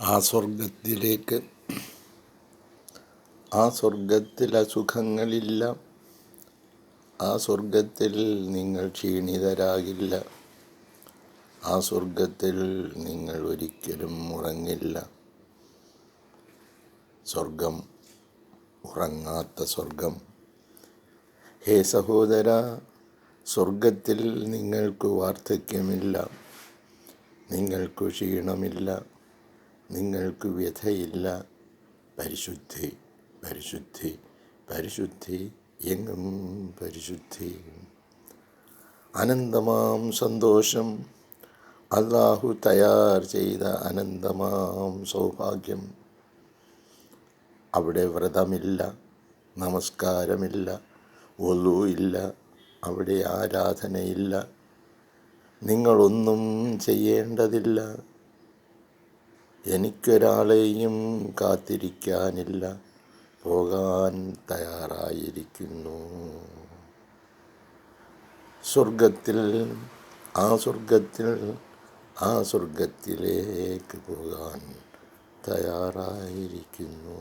ആ സ്വർഗത്തിലേക്ക് ആ സ്വർഗത്തിലെ സുഖങ്ങളില്ല ആ സ്വർഗത്തിൽ നിങ്ങൾ ക്ഷീണിതരാകില്ല. ആ സ്വർഗത്തിൽ നിങ്ങൾ ഒരിക്കലും ഉറങ്ങില്ല. സ്വർഗം ഉറങ്ങാത്ത സ്വർഗം ഹേ സഹോദര സ്വർഗത്തിൽ നിങ്ങൾക്ക് വാർദ്ധക്യമില്ല. നിങ്ങൾക്ക് ക്ഷീണമില്ല. നിങ്ങൾക്ക് വ്യഥയില്ല. പരിശുദ്ധി പരിശുദ്ധി പരിശുദ്ധി എങ്ങും പരിശുദ്ധി. അനന്തമാം സന്തോഷം. അള്ളാഹു തയ്യാർ ചെയ്ത അനന്തമാം സൗഭാഗ്യം. അവിടെ വ്രതമില്ല നമസ്കാരമില്ല ഒലുവില്ല അവിടെ ആരാധനയില്ല. നിങ്ങളൊന്നും ചെയ്യേണ്ടതില്ല. എനിക്കൊരാളെയും കാത്തിരിക്കാനില്ല. പോകാൻ തയ്യാറായിരിക്കുന്നു. സ്വർഗത്തിൽ ആ സ്വർഗത്തിൽ ആ സ്വർഗത്തിലേക്ക് പോകാൻ തയ്യാറായിരിക്കുന്നു.